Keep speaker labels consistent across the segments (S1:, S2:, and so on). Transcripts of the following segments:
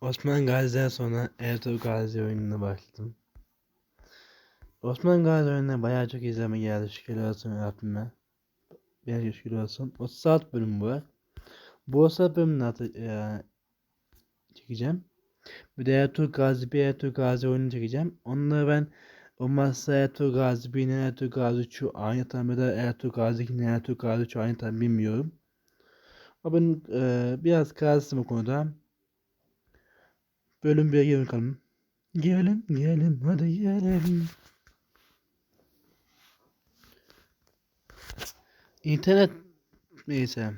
S1: Osman Gazi'den sonra Ertuğrul Gazi oyununa başladım. Osman Gazi oyununa bayağı çok izleme geldi şükür olsun Rabbime. Bir şükür olsun. 30 saat bölüm var. Bu 30 saat bölümünü atı, e, çekeceğim. Bir de Ertuğrul Gazi bir Ertuğrul Gazi oyunu çekeceğim. Onları ben olmazsa Ertuğrul Gazi 1 Ertuğrul Gazi 3 aynı tam ya da Ertuğrul Gazi 2 Ertuğrul Gazi 3 aynı tam bilmiyorum. Ama ben e, biraz kararsızım bu konuda. Bölüm 1'e gelin bakalım. Gelin gelin hadi gelin. İnternet neyse.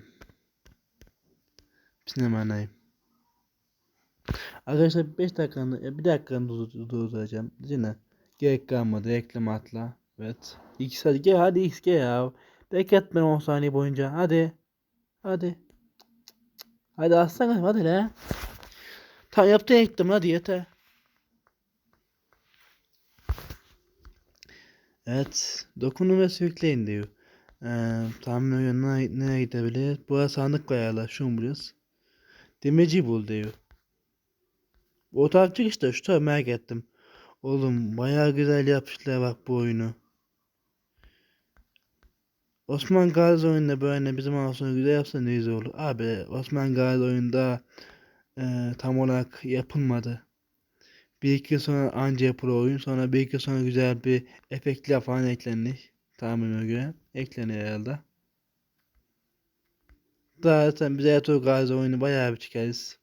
S1: Sinemanayım. Arkadaşlar 5 dakikanı, bir dakikanı durduracağım. Yine gerek kalmadı reklam atla. Evet. X hadi gel hadi X gel ya. Bekletme 10 saniye boyunca. Hadi. Hadi. Hadi aslan hadi la. Tam yaptı ektim hadi yeter. Evet. Dokunun ve sürükleyin diyor. Ee, tahmin ediyorum nereye, gidebilir? Buraya sandık koyarlar. Şunu buluyoruz. Demirci bul diyor. O taraf işte şu taraf merak ettim. Oğlum bayağı güzel yapmışlar bak bu oyunu. Osman Gazi oyunda böyle bizim olsun güzel yapsa ne güzel olur. Abi Osman Gazi oyunda e, tam olarak yapılmadı. Bir iki sonra anca yapılır oyun. Sonra bir iki sonra güzel bir efektler falan eklenir. Tahminime göre. Eklenir herhalde. Daha zaten biz Ertuğrul Gazi oyunu bayağı bir çıkarız.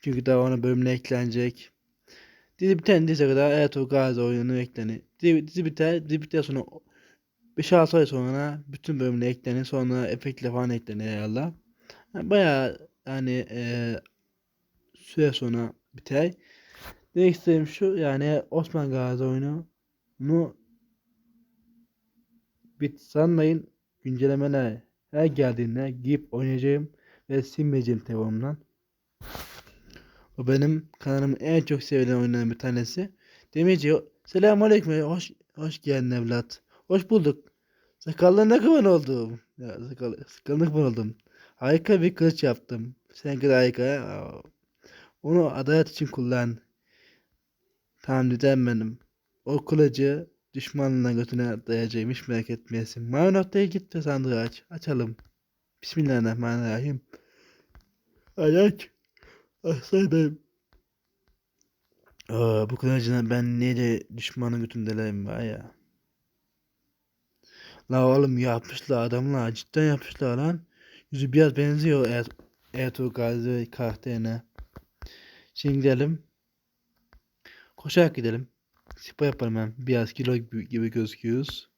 S1: Çünkü daha ona bölümüne eklenecek. Dizi biten dize kadar Ertuğrul Gazi oyunu eklenir. Dizi, dizi biter, dizi biter sonra 5-6 ay sonra bütün bölümüne eklenir. Sonra efektler falan eklenir herhalde. Yani bayağı yani e, süre sonra biter. Demek istediğim şu yani Osman Gazi oyununu bit sanmayın güncellemeler her geldiğinde giyip oynayacağım ve silmeyeceğim telefonumdan. O benim kanalımın en çok sevilen oyunlarından bir tanesi. Demirci selamun aleyküm hoş, hoş geldin evlat. Hoş bulduk. Sakallı ne kadar oldum. Ya sakal, sakallı ne kadar oldum. Harika bir kılıç yaptım. Sen kadar harika. Onu adalet için kullan. Tamam dedem benim. O kılıcı düşmanına götüne dayayacağım hiç merak etmeyesin. Mavi noktaya git ve sandığı aç. Açalım. Bismillahirrahmanirrahim. Aç. Aslan benim. Aa, bu kılıcına ben neyle düşmanın götündeleyim var ya. La oğlum yapmışlar adamlar cidden yapmışlar lan. Yüzü biraz benziyor Er Ertuğrul Gazi karakterine. Şimdi gidelim. Koşarak gidelim. Spor yapalım hem. Biraz kilo gibi, gözüküyoruz.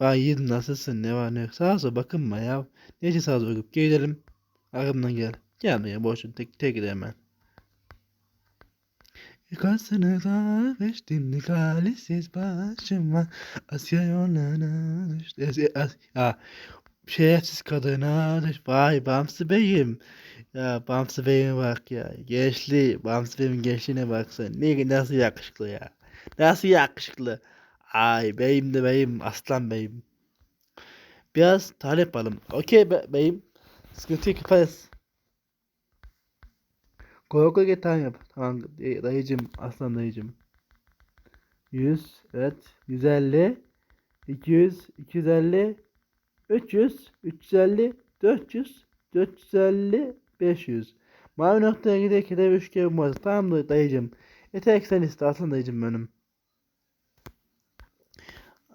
S1: Vay yiğidim nasılsın ne var ne yok. Sağa sola bakınma ya. Ne için sağa sola bakıp gidelim. Arkamdan gel. Gelme boşun tek, tek gidelim ben. Yıkasını da geçtim talihsiz başıma Asya yollarına düştü Asya, Asya, şerefsiz kadına düş Vay Bamsı Bey'im Ya Bamsı Bey'ime bak ya. Gençliği Bamsı Bey'in gençliğine baksana Ne nasıl yakışıklı ya? Nasıl yakışıklı? Ay beyim de beyim aslan beyim. Biraz talep yapalım Okey be, beyim. Sıkıntı yok yaparız. Koy koy git yap. Tamam dayıcım aslan dayıcım. 100 evet. 150 200 250 300 350 400 450 500 Mavi noktaya giderken de 3 kere var. Tamam da dayıcım. Yeter ki sen iste dayıcım benim.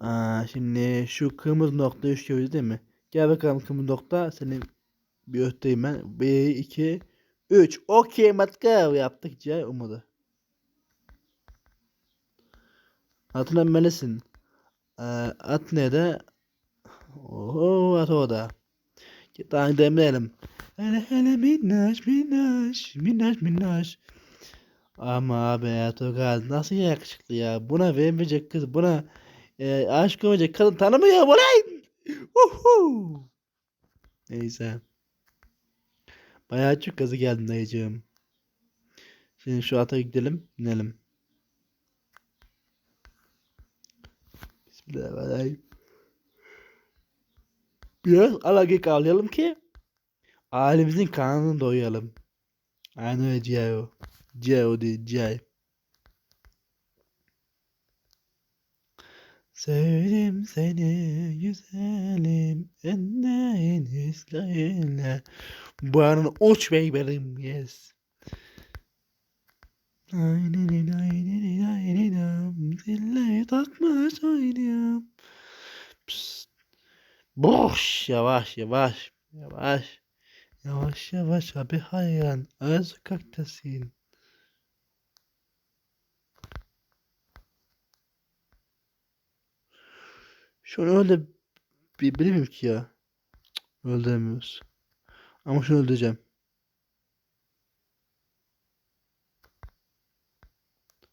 S1: Aa, şimdi şu kırmızı nokta 3 kere değil mi? Gel bakalım kırmızı nokta senin bir ötteyim ben. 1 2 3. Okey matka yaptık Cihaz umudu. Hatırlanmalısın. Ee, at ne de? Oho at o da. Daha demeyelim. Hele hele minnaş minnaş minnaş minnaş. Ama abi ya Togaz nasıl yakışıklı ya. Buna vermeyecek kız buna e, aşık olmayacak kadın tanımıyor bu lan. Uhu. Neyse. Bayağı çok gazı geldi dayıcığım. Şimdi şu ata gidelim. inelim. Bismillahirrahmanirrahim. Biraz alagı kavlayalım ki ailemizin karnını doyuralım. Aynen öyle G.I.O. G.I.O değil G.I. Sevdim seni güzelim ennen İsrail'e Bu arada uç bey benim yes Aynen aynen aynen Zille takmış oynayam. Boş yavaş yavaş yavaş Yavaş yavaş abi hayran Ara sokaktasın Şunu öyle bir bilmiyorum ki ya. Öldüremiyoruz. Ama şunu öldüreceğim.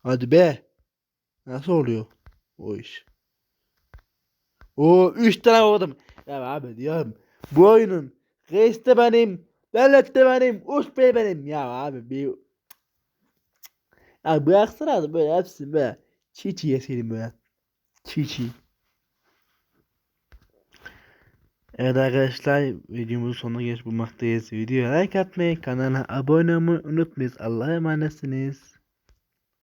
S1: Hadi be. Nasıl oluyor o iş? O 3 tane vurdum. Ya abi diyorum. Bu oyunun reis de benim. Devlet de benim. Uç bey benim. Ya abi bir... Ya bıraksana da böyle hepsini böyle. Çiğ çiğ yeseydim böyle. Çiğ. Evet arkadaşlar videomuzun sonuna gelmiş bulmaktayız. Videoya like atmayı, kanala abone olmayı unutmayın. Allah'a emanetsiniz.